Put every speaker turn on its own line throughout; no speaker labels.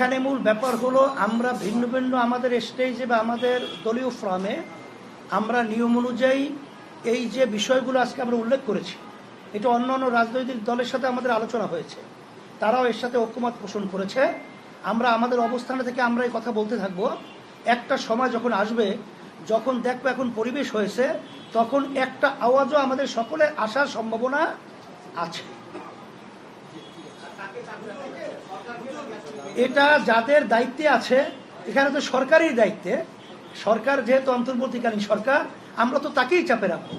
এখানে মূল ব্যাপার হলো, আমরা ভিন্ন ভিন্ন আমাদের স্টেজে বা আমাদের দলীয় ফ্রামে আমরা নিয়ম অনুযায়ী এই যে বিষয়গুলো আজকে আমরা উল্লেখ করেছি, এটা অন্য অন্য রাজনৈতিক দলের সাথে আমাদের আলোচনা হয়েছে। তারাও এর সাথে ঐক্যমত পোষণ করেছে। আমরা আমাদের অবস্থানে থেকে আমরা এই কথা বলতে থাকব, একটা সময় যখন আসবে, যখন দেখব এখন পরিবেশ হয়েছে, তখন একটা আওয়াজও আমাদের সকলে আসার সম্ভাবনা আছে। এটা যাদের দায়িত্বে আছে, এখানে তো সরকারের দায়িত্বে। সরকার যেহেতু অন্তর্বর্তীকালীন সরকার, আমরা তো তাকেই চাপে রাখব।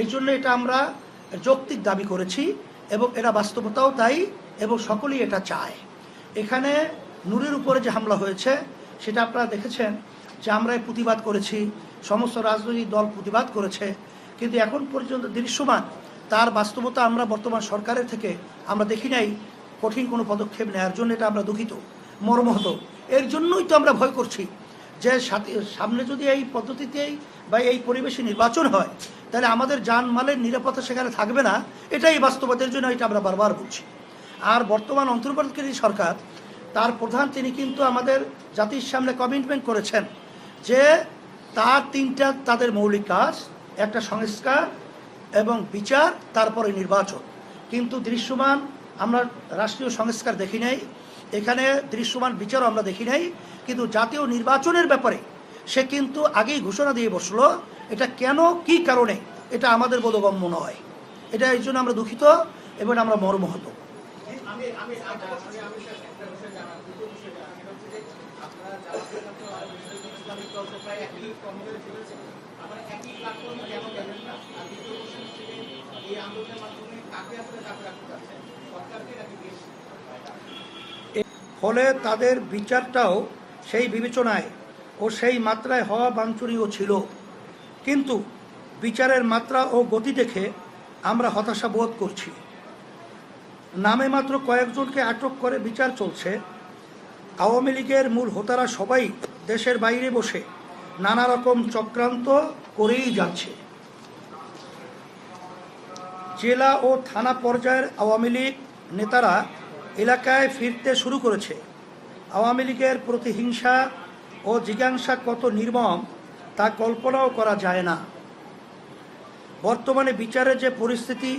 এই জন্য এটা আমরা যৌক্তিক দাবি করেছি এবং এটা বাস্তবতাও তাই এবং সকলেই এটা চায়। এখানে নূরের উপরে যে হামলা হয়েছে, সেটা আপনারা দেখেছেন যে আমরা প্রতিবাদ করেছি, সমস্ত রাজনৈতিক দল প্রতিবাদ করেছে। কিন্তু এখন পর্যন্ত দৃশ্যমান, তার বাস্তবতা আমরা বর্তমান সরকারের থেকে আমরা দেখি নাই। কঠিন কোনো পদক্ষেপ নেওয়ার জন্য এটা আমরা দুঃখিত, মর্মহত। এর জন্যই তো আমরা ভয় করছি যে সামনে যদি এই পদ্ধতিতেই বা এই পরিবেশে নির্বাচন হয়, তাহলে আমাদের জানমালের নিরাপত্তা সেখানে থাকবে না, এটাই বাস্তবতার জন্য এটা আমরা বারবার বলছি। আর বর্তমান অন্তর্বর্তীকালীন সরকার, তার প্রধান তিনি কিন্তু আমাদের জাতির সামনে কমিটমেন্ট করেছেন যে তার তিনটা তাদের মৌলিক কাজ, একটা সংস্কার এবং বিচার, তারপরে নির্বাচন। কিন্তু দৃশ্যমান আমরা রাষ্ট্রীয় সংস্কার দেখি নাই। এখানে দৃশ্যমান বিচারও আমরা দেখি নাই, কিন্তু জাতীয় নির্বাচনের ব্যাপারে সে কিন্তু আগেই ঘোষণা দিয়ে বসল, এটা কেন, কি কারণে, এটা আমাদের বোধগম্য নয়। এটা এই জন্য আমরা দুঃখিত এবং আমরা মর্মহত।
একই প্ল্যাটফর্মে কেন না, আর দ্বিতীয় কোশ্চেন এই আন্দোলনের মাধ্যমে কাকে আসলে চাপ রাখতে চাচ্ছেন সরকারকে নাকি দেশ
ফলে তাদের বিচারটাও সেই বিবেচনায় ও সেই মাত্রায় হওয়া বাঞ্ছনীয় ছিল। কিন্তু বিচারের মাত্রা ও গতি দেখে আমরা হতাশা বোধ করছি। নামে মাত্র কয়েকজনকে আটক করে বিচার চলছে। আওয়ামী লীগের মূল হোতারা সবাই দেশের বাইরে বসে নানা রকম চক্রান্ত করেই যাচ্ছে। জেলা ও থানা পর্যায়ের আওয়ামী লীগ নেতারা এলাকায় ফিরতে শুরু করেছে। আওয়ামী লীগের প্রতিহিংসা ও জিজ্ঞাসা কত নির্মম, তা কল্পনাও করা যায় না। বর্তমানে বিচারের যে পরিস্থিতি,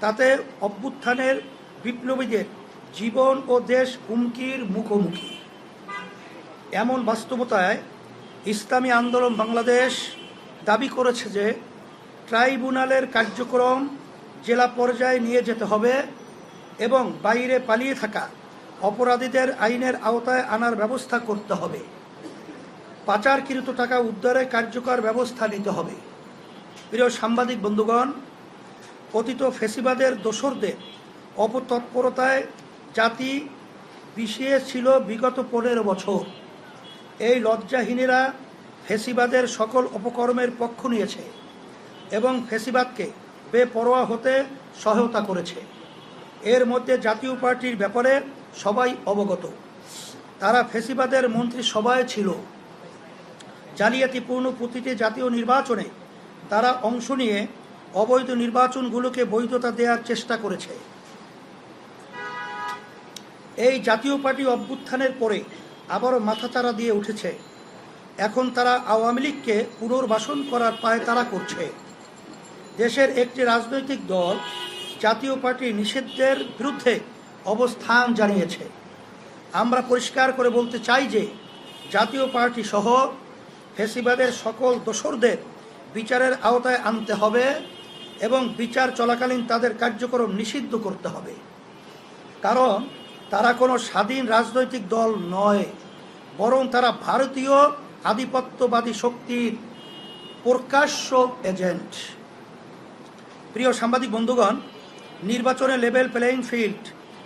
তাতে অভ্যুত্থানের বিপ্লবীদের জীবন ও দেশ হুমকির মুখোমুখি। এমন বাস্তবতায় ইসলামী আন্দোলন বাংলাদেশ দাবি করেছে যে, ট্রাইব্যুনালের কার্যক্রম জেলা পর্যায়ে নিয়ে যেতে হবে এবং বাইরে পালিয়ে থাকা অপরাধীদের আইনের আওতায় আনার ব্যবস্থা করতে হবে। পাচারকৃত টাকা উদ্ধারে কার্যকর ব্যবস্থা নিতে হবে। প্রিয় সাংবাদিক বন্ধুগণ পতিত ফেসিবাদের দোসরদের অপতৎপরতায় জাতি পিছিয়ে ছিল বিগত পনেরো বছর। এই লজ্জাহীনেরা ফেসিবাদের সকল অপকর্মের পক্ষ নিয়েছে এবং ফেসিবাদকে বেপরোয়া হতে সহায়তা করেছে। এর মধ্যে জাতীয় পার্টির ব্যাপারে সবাই অবগত। তারা ফেসিবাদের মন্ত্রী সভায় ছিল। জালিয়াতিপূর্ণ প্রতিটি জাতীয় নির্বাচনে তারা অংশ নিয়ে অবৈধ নির্বাচনগুলোকে বৈধতা দেওয়ার চেষ্টা করেছে। এই জাতীয় পার্টি অভ্যুত্থানের পরে আবারও মাথাচাড়া দিয়ে উঠেছে। এখন তারা আওয়ামী লীগকে পুনর্বাসন করার পায় তারা করছে। দেশের একটি রাজনৈতিক দল জাতীয় পার্টি নিষিদ্ধের বিরুদ্ধে অবস্থান জানিয়েছে। আমরা পরিষ্কার করে বলতে চাই যে, জাতীয় পার্টি সহ ফেসিবাদের সকল দোসরদের বিচারের আওতায় আনতে হবে এবং বিচার চলাকালীন তাদের কার্যক্রম নিষিদ্ধ করতে হবে। কারণ তারা কোনো স্বাধীন রাজনৈতিক দল নয়, বরং তারা ভারতীয় আধিপত্যবাদী শক্তির প্রকাশ্য এজেন্ট। প্রিয় সাংবাদিক বন্ধুগণ নির্বাচনে লেভেল প্লেয়িং ফিল্ড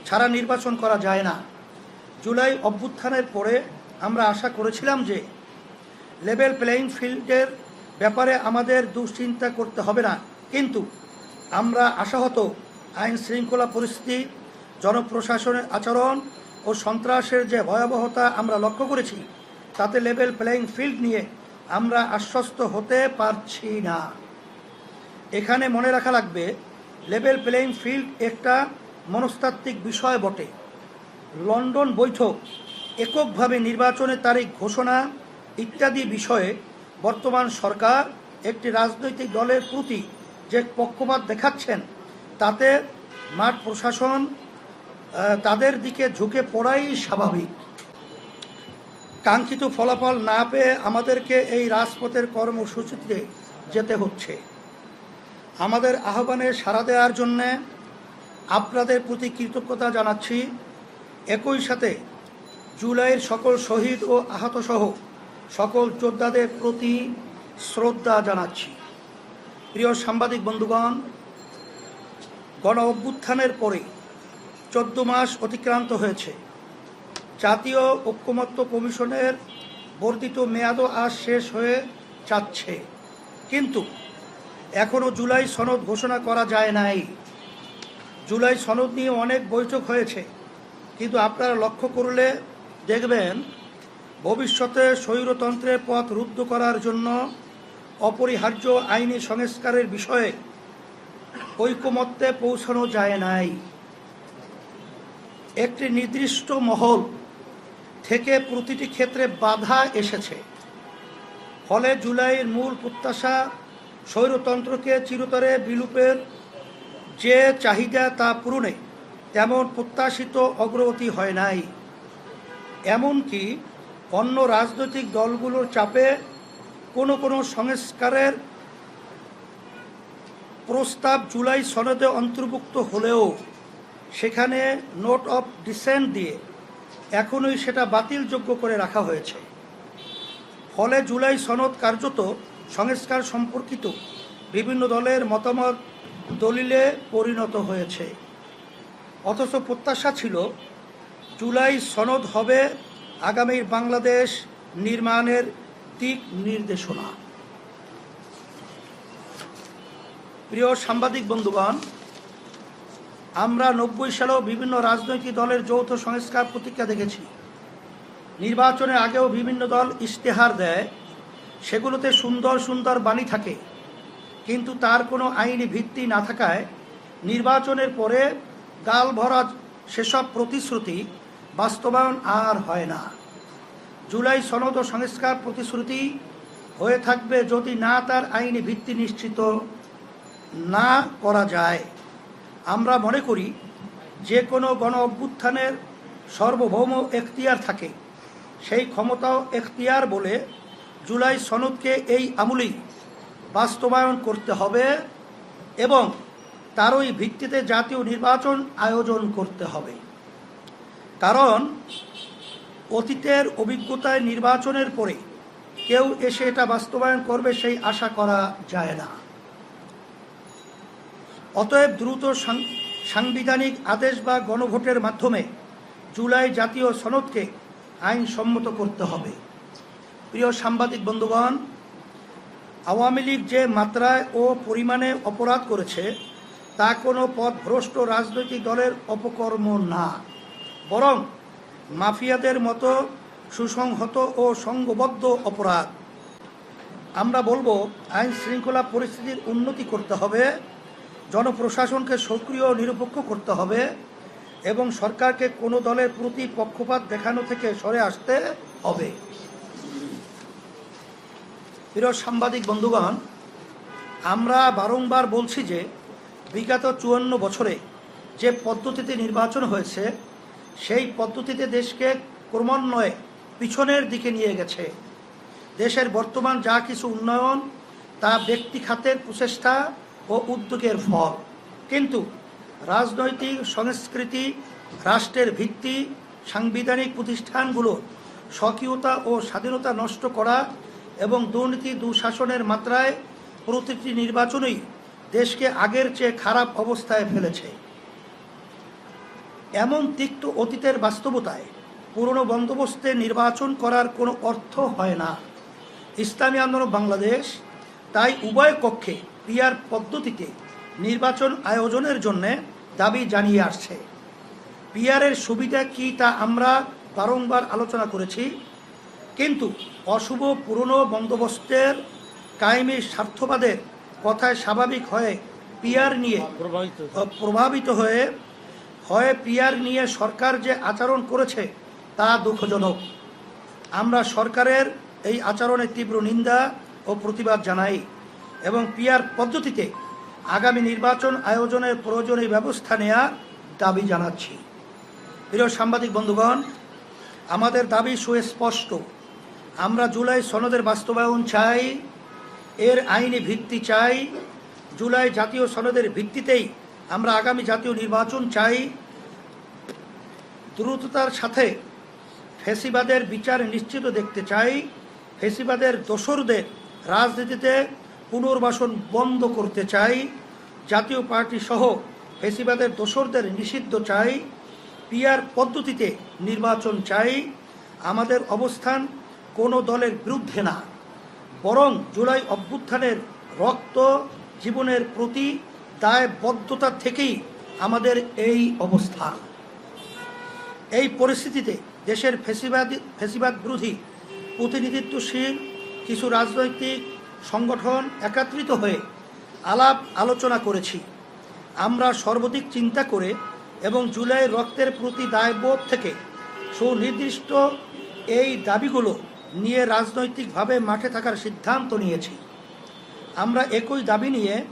ছাড়া নির্বাচন করা যায় না। জুলাই অভ্যুত্থানের পরে আমরা আশা করেছিলাম যে লেভেল প্লেয়িং ফিল্ডের ব্যাপারে আমাদের দুশ্চিন্তা করতে হবে না। কিন্তু আমরা আশাহত আইন শৃঙ্খলা পরিস্থিতি, জনপ্রশাসনের আচরণ ও সন্ত্রাসের যে ভয়াবহতা আমরা লক্ষ্য করেছি, তাতে লেভেল প্লেয়িং ফিল্ড নিয়ে আমরা আশ্বস্ত হতে পারছি না। এখানে মনে রাখা লাগবে লেভেল প্লেইং ফিল্ড একটা মনস্তাত্ত্বিক বিষয় বটে। লন্ডন বৈঠক, এককভাবে নির্বাচনের তারিখ ঘোষণা ইত্যাদি বিষয়ে বর্তমান সরকার একটি রাজনৈতিক দলের প্রতি যে পক্ষপাত দেখাচ্ছেন, তাতে মাঠ প্রশাসন তাদের দিকে ঝুঁকে পড়াই স্বাভাবিক। কাঙ্ক্ষিত ফলাফল না পেয়ে আমাদেরকে এই রাজপথের কর্মসূচিতে যেতে হচ্ছে। আমাদের আহ্বানে সাড়া দেওয়ার জন্যে আপনাদের প্রতি কৃতজ্ঞতা জানাচ্ছি। একই সাথে জুলাইয়ের সকল শহীদ ও আহতসহ সকল যোদ্ধাদের প্রতি শ্রদ্ধা জানাচ্ছি। প্রিয় সাংবাদিক বন্ধুগণ, গণ অভ্যুত্থানের পরে চোদ্দ মাস অতিক্রান্ত হয়েছে। জাতীয় ঐক্যমত্য কমিশনের বর্ধিত মেয়াদও আজ শেষ হয়ে যাচ্ছে। কিন্তু এখনও জুলাই সনদ ঘোষণা করা যায় নাই। জুলাই সনদ নিয়ে অনেক বৈঠক হয়েছে। কিন্তু আপনারা লক্ষ্য করলে দেখবেন, ভবিষ্যতে স্বৈরতন্ত্রের পথ রুদ্ধ করার জন্য অপরিহার্য আইনি সংস্কারের বিষয়ে ঐকমত্যে পৌঁছানো যায় নাই। একটি নির্দিষ্ট মহল থেকে প্রতিটি ক্ষেত্রে বাধা এসেছে। ফলে জুলাইয়ের মূল প্রত্যাশা স্বৈরতন্ত্রকে চিরতরে বিলুপের যে চাহিদা তা পূরণে তেমন প্রত্যাশিত অগ্রগতি হয় নাই। এমনকি অন্য রাজনৈতিক দলগুলোর চাপে কোনো কোনো সংস্কারের প্রস্তাব জুলাই সনদে অন্তর্ভুক্ত হলেও সেখানে নোট অফ ডিসেন্ট দিয়ে এখনই সেটা বাতিলযোগ্য করে রাখা হয়েছে। ফলে জুলাই সনদ কার্যত সংস্কার সম্পর্কিত বিভিন্ন দলের মতামত দলিলে পরিণত হয়েছে। অথচ প্রত্যাশা ছিল, জুলাই সনদ হবে আগামীর বাংলাদেশ নির্মাণের দিক নির্দেশনা। প্রিয় সাংবাদিক বন্ধুগণ, আমরা নব্বই সালেও বিভিন্ন রাজনৈতিক দলের যৌথ সংস্কার প্রতিক্রিয়া দেখেছি। নির্বাচনের আগেও বিভিন্ন দল ইশতেহার দেয় সেগুলোতে সুন্দর সুন্দর বাণী থাকে। কিন্তু তার কোনো আইনি ভিত্তি না থাকায় নির্বাচনের পরে গাল ভরা সেসব প্রতিশ্রুতি বাস্তবায়ন আর হয় না। জুলাই সনদ ও সংস্কার প্রতিশ্রুতি হয়ে থাকবে যদি না তার আইনি ভিত্তি নিশ্চিত না করা যায়। আমরা মনে করি যে কোনো গণ অভ্যুত্থানের সার্বভৌম এখতিয়ার থাকে। সেই ক্ষমতাও এখতিয়ার বলে জুলাই সনদকে এই আমূলেই বাস্তবায়ন করতে হবে এবং তারই ভিত্তিতে জাতীয় নির্বাচন আয়োজন করতে হবে। কারণ অতীতের অভিজ্ঞতায় নির্বাচনের পরে কেউ এসে এটা বাস্তবায়ন করবে সেই আশা করা যায় না। অতএব দ্রুত সাংবিধানিক আদেশ বা গণভোটের মাধ্যমে জুলাই জাতীয় সনদকে আইনসম্মত করতে হবে। প্রিয় সাংবাদিক বন্ধুগণ, আওয়ামী লীগ যে মাত্রায় ও পরিমাণে অপরাধ করেছে, তা কোনো পথভ্রষ্ট রাজনৈতিক দলের অপকর্ম না। বরং মাফিয়াদের মতো সুসংহত ও সংঘবদ্ধ অপরাধ। আমরা বলব, আইন শৃঙ্খলা পরিস্থিতির উন্নতি করতে হবে, জনপ্রশাসনকে সক্রিয় নিরপেক্ষ করতে হবে এবং সরকারকে কোনো দলের প্রতি পক্ষপাত দেখানো থেকে সরে আসতে হবে। প্রিয় সাংবাদিক বন্ধুগণ, আমরা বারংবার বলছি যে বিগত চুয়ান্ন বছরে যে পদ্ধতিতে নির্বাচন হয়েছে, সেই পদ্ধতিতে দেশকে ক্রমান্বয়ে পিছনের দিকে নিয়ে গেছে। দেশের বর্তমান যা কিছু উন্নয়ন, তা ব্যক্তি খাতের প্রচেষ্টা ও উদ্যোগের ফল। কিন্তু রাজনৈতিক সংস্কৃতি, রাষ্ট্রের ভিত্তি, সাংবিধানিক প্রতিষ্ঠানগুলো স্বকীয়তা ও স্বাধীনতা নষ্ট করা এবং দুর্নীতি দুঃশাসনের মাত্রায় প্রতিটি নির্বাচনই দেশকে আগের চেয়ে খারাপ অবস্থায় ফেলেছে। এমন তিক্ত অতীতের বাস্তবতায় পুরনো বন্দোবস্তে নির্বাচন করার কোনো অর্থ হয় না। ইসলামী আন্দোলন বাংলাদেশ তাই উভয় কক্ষে পিয়ার পদ্ধতিতে নির্বাচন আয়োজনের জন্য দাবি জানিয়ে আসছে। পিয়ারের সুবিধা কি তা আমরা বারংবার আলোচনা করেছি। কিন্তু অশুভ পুরনো বন্দোবস্তের কায়েমি স্বার্থবাদের কথায় স্বাভাবিক হয়ে পিয়ার নিয়ে প্রভাবিত হয়ে হয় পিয়ার নিয়ে সরকার যে আচরণ করেছে তা দুঃখজনক। আমরা সরকারের এই আচরণের তীব্র নিন্দা ও প্রতিবাদ জানাই এবং পিয়ার পদ্ধতিতে আগামী নির্বাচন আয়োজনের প্রয়োজনীয় ব্যবস্থা নেওয়ার দাবি জানাচ্ছি। প্রিয় সাংবাদিক বন্ধুগণ আমাদের দাবি সুস্পষ্ট। আমরা জুলাই সনদের বাস্তবায়ন চাই, এর আইনি ভিত্তি চাই, জুলাই জাতীয় সনদের ভিত্তিতেই আমরা আগামী জাতীয় নির্বাচন চাই। দ্রুততার সাথে ফেসিবাদের বিচার নিশ্চিত দেখতে চাই, ফেসিবাদের দোসরদের রাজনীতিতে পুনর্বাসন বন্ধ করতে চাই, জাতীয় পার্টি সহ ফেসিবাদের দোসরদের নিষিদ্ধ চাই পিয়ার পদ্ধতিতে নির্বাচন চাই। আমাদের অবস্থান কোনো দলের বিরুদ্ধে না। বরং জুলাই অভ্যুত্থানের রক্ত জীবনের প্রতি দায়বদ্ধতা থেকেই আমাদের এই অবস্থা এই পরিস্থিতিতে দেশের ফেসিবাদ ফেসিবাদ বিরোধী প্রতিনিধিত্বশীল কিছু রাজনৈতিক সংগঠন একত্রিত হয়ে আলাপ আলোচনা করেছি। আমরা সর্বাধিক চিন্তা করে এবং জুলাই রক্তের প্রতি দায়বোধ থেকে সুনির্দিষ্ট এই দাবিগুলো নিয়ে রাজনৈতিকভাবে মাঠে থাকার সিদ্ধান্ত নিয়েছি। আমরা একই দাবি নিয়ে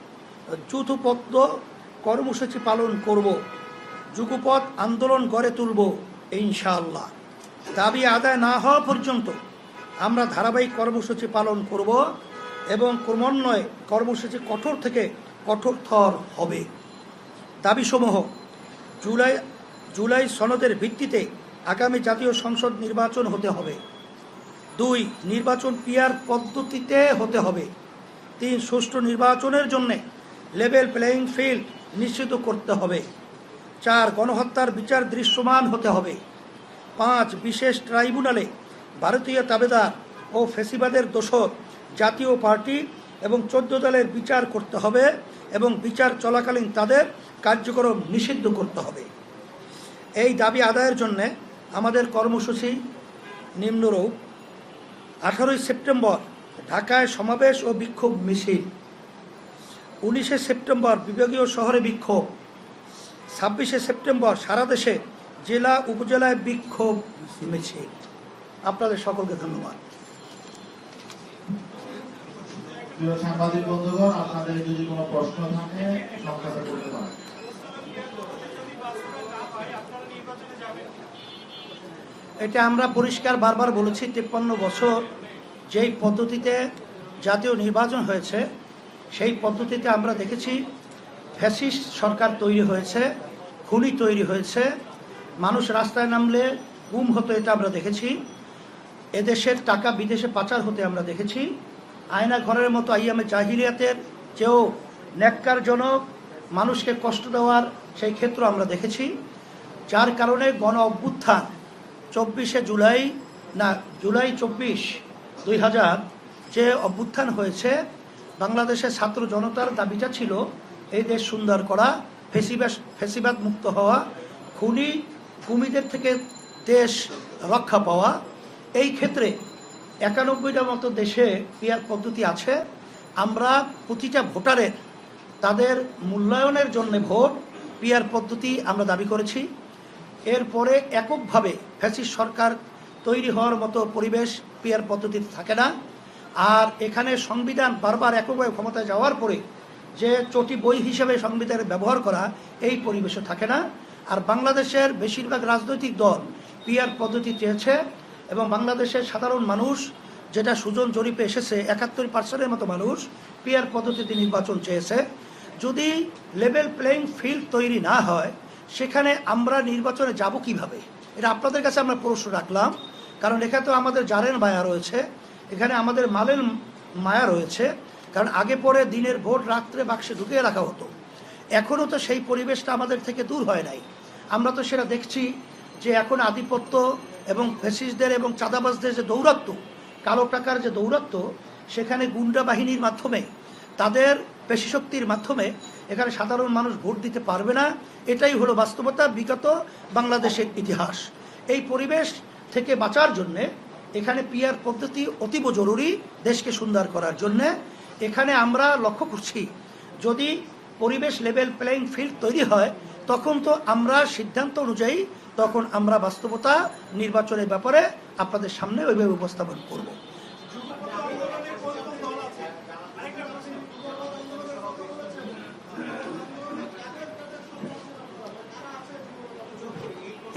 যৌথপদ্য কর্মসূচি পালন করব। যুগপথ আন্দোলন গড়ে তুলব, ইনশাআল্লাহ। দাবি আদায় না হওয়া পর্যন্ত আমরা ধারাবাহিক কর্মসূচি পালন করব এবং ক্রমান্বয়ে কর্মসূচি কঠোর থেকে কঠোরতর হবে। দাবিসমূহ জুলাই জুলাই সনদের ভিত্তিতে আগামী জাতীয় সংসদ নির্বাচন হতে হবে। দুই, নির্বাচন পিয়ার পদ্ধতিতে হতে হবে। তিন, সুষ্ঠু নির্বাচনের জন্য লেভেল প্লেয়িং ফিল্ড নিশ্চিত করতে হবে। চার, গণহত্যার বিচার দৃশ্যমান হতে হবে। পাঁচ, বিশেষ ট্রাইব্যুনালে ভারতীয় তাবেদার ও ফেসিবাদের দোষর জাতীয় পার্টি এবং চোদ্দ দলের বিচার করতে হবে এবং বিচার চলাকালীন তাদের কার্যক্রম নিষিদ্ধ করতে হবে। এই দাবি আদায়ের জন্যে আমাদের কর্মসূচি নিম্নরূপ। আঠারোই সেপ্টেম্বর ঢাকায় সমাবেশ ও বিক্ষোভ মিছিল। উনিশে সেপ্টেম্বর বিভাগীয় শহরে বিক্ষোভ। ছাব্বিশে সেপ্টেম্বর সারা দেশে জেলা উপজেলায় বিক্ষোভ মিছিল। আপনাদের সকলকে ধন্যবাদ।
প্রিয় সাংবাদিক বন্ধুগণ, আপনাদের যদি কোনো প্রশ্ন থাকে, সংক্ষেপে করতে পারেন।
এটা আমরা পরিষ্কার বারবার বলেছি, তিপ্পান্ন বছর যেই পদ্ধতিতে জাতীয় নির্বাচন হয়েছে, সেই পদ্ধতিতে আমরা দেখেছি ফ্যাসিস্ট সরকার তৈরি হয়েছে, খুনি তৈরি হয়েছে, মানুষ রাস্তায় নামলে গুম হতো এটা আমরা দেখেছি, এদেশের টাকা বিদেশে পাচার হতে আমরা দেখেছি, আয়না ঘরের মতো আইয়ামে জাহিরিয়াতের চেয়েও ন্যাক্কারজনক, মানুষকে কষ্ট দেওয়ার সেই ক্ষেত্র আমরা দেখেছি, যার কারণে গণ অভ্যুত্থান চব্বিশে জুলাই, না, জুলাই চব্বিশ দুই হাজার যে অভ্যুত্থান হয়েছে, বাংলাদেশের ছাত্র জনতার দাবিটা ছিল এই দেশ সুন্দর করা, ফেসিবাস, ফেসিবাদ মুক্ত হওয়া, খুনি কুমিদের থেকে দেশ রক্ষা পাওয়া। এই ক্ষেত্রে একানব্বইটা মতো দেশে পিয়ার পদ্ধতি আছে। আমরা প্রতিটা ভোটারের তাদের মূল্যায়নের জন্য ভোট, পিয়ার পদ্ধতি আমরা দাবি করেছি। এরপরে এককভাবে ফ্যাসিস্ট সরকার তৈরি হওয়ার মতো পরিবেশ পিয়ার পদ্ধতিতে থাকে না। আর এখানে সংবিধান বারবার এককভাবে ক্ষমতায় যাওয়ার পরে যে চটি বই হিসেবে সংবিধানের ব্যবহার করা, এই পরিবেশে থাকে না। আর বাংলাদেশের বেশিরভাগ রাজনৈতিক দল পিয়ার পদ্ধতি চেয়েছে এবং বাংলাদেশের সাধারণ মানুষ যেটা সুজন জরিপে এসেছে, একাত্তর পার্সেন্টের মতো মানুষ পিয়ার পদ্ধতিতে নির্বাচন চেয়েছে। যদি লেভেল প্লেইং ফিল্ড তৈরি না হয় সেখানে আমরা নির্বাচনে যাব কীভাবে? এটা আপনাদের কাছে আমরা প্রশ্ন রাখলাম। কারণ এখানে তো আমাদের জারেন মায়া রয়েছে। এখানে আমাদের মালের মায়া রয়েছে। কারণ আগে পরে দিনের ভোট, রাত্রে বাক্সে ঢুকিয়ে রাখা হতো। এখনও তো সেই পরিবেশটা আমাদের থেকে দূর হয় নাই। আমরা তো সেটা দেখছি যে এখন আধিপত্য এবং ফেসিসদের এবং চাঁদাবাজদের যে দৌরাত্ম কালো টাকার যে দৌরাত্ম সেখানে গুন্ডা বাহিনীর মাধ্যমে তাদের পেশিশক্তির মাধ্যমে এখানে সাধারণ মানুষ ভোট দিতে পারবে না। এটাই হলো বাস্তবতা, বিগত বাংলাদেশের ইতিহাস। এই পরিবেশ থেকে বাঁচার জন্যে এখানে পিয়ার পদ্ধতি অতীব জরুরি দেশকে সুন্দর করার জন্যে। এখানে আমরা লক্ষ্য করছি, যদি পরিবেশ লেভেল প্লেইং ফিল্ড তৈরি হয়, তখন তো আমরা সিদ্ধান্ত অনুযায়ী তখন আমরা বাস্তবতা নির্বাচনের ব্যাপারে আপনাদের সামনে ওইভাবে উপস্থাপন করব।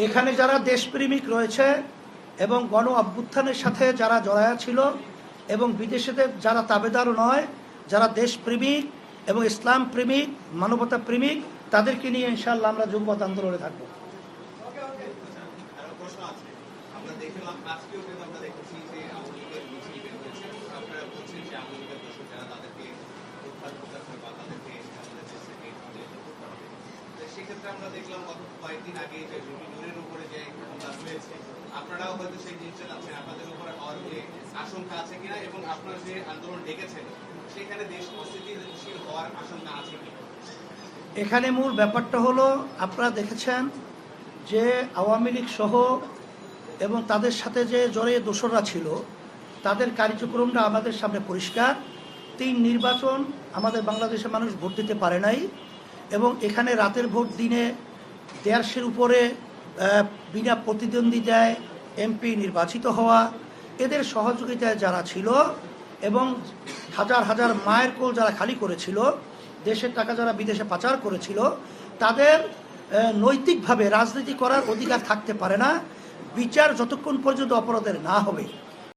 এখানে যারা দেশপ্রেমিক রয়েছে এবং গণ অভ্যুত্থানের সাথে যারা জড়ায়া ছিল এবং বিদেশেতে যারা তাবেদার নয়, যারা দেশপ্রেমিক এবং ইসলাম প্রেমিক, মানবতা প্রেমিক, তাদেরকে নিয়ে ইনশাল্লাহ আমরা যুগপথ আন্দোলনে থাকব।
আরও প্রশ্ন সেক্ষেত্রে আমরা দেখলাম গত কয়েকদিন আগে যে উপরে যে হয়েছে, আপনারাও হয়তো সেই জিনিসটা আপনাদের হওয়ার যে আশঙ্কা আছে কিনা এবং যে আন্দোলন ডেকেছেন, সেখানে দেশ হওয়ার আশঙ্কা আছে
এখানে মূল ব্যাপারটা হলো, আপনারা দেখেছেন যে আওয়ামী লীগ সহ এবং তাদের সাথে যে জড়িয়ে দোসররা ছিল, তাদের কার্যক্রমটা আমাদের সামনে পরিষ্কার। তিন নির্বাচন আমাদের বাংলাদেশের মানুষ ভোট দিতে পারে নাই। এবং এখানে রাতের ভোট দিনে দেড়শের উপরে বিনা প্রতিদ্বন্দ্বিতায় এমপি নির্বাচিত হওয়া। এদের সহযোগিতায় যারা ছিল এবং হাজার হাজার মায়ের কোল যারা খালি করেছিল, দেশের টাকা যারা বিদেশে পাচার করেছিল, তাদের নৈতিকভাবে রাজনীতি করার অধিকার থাকতে পারে না। বিচার যতক্ষণ পর্যন্ত অপরাধের না হবে।